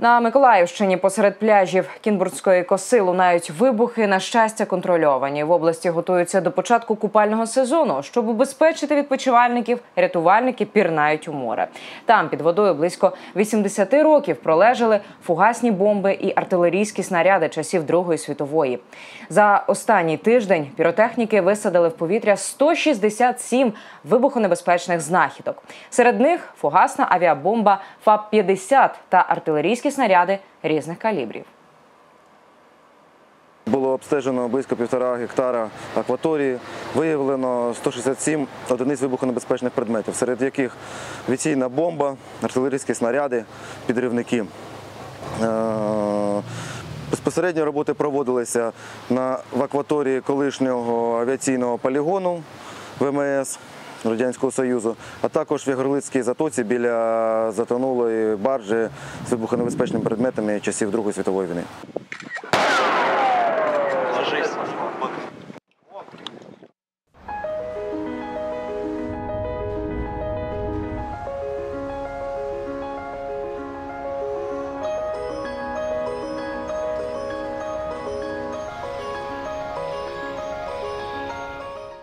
На Миколаївщині посеред пляжів Кінбурзької коси лунають вибухи. На щастя, контрольовані. В області готуються до початку купального сезону. Щоб убезпечити відпочивальників, рятувальники пірнають у море. Там під водою близько 80 років пролежали фугасні бомби і артилерійські снаряди часів Другої світової. За останній тиждень піротехніки висадили в повітря 167 вибухонебезпечних знахідок. Серед них фугасна авіабомба ФАП-50 та артилерійські снаряди різних калібрів. Було обстежено близько півтора гектара акваторії. Виявлено 167 одиниць вибухонебезпечних предметів, серед яких авіаційна бомба, артилерійські снаряди, підривники. Е, Безпосередньо роботи проводилися на, в акваторії колишнього авіаційного полігону ВМС Радянського Союзу, а також в Ягорлицькій затоці біля затонулої баржі з вибухонебезпечними предметами часів Другої світової війни.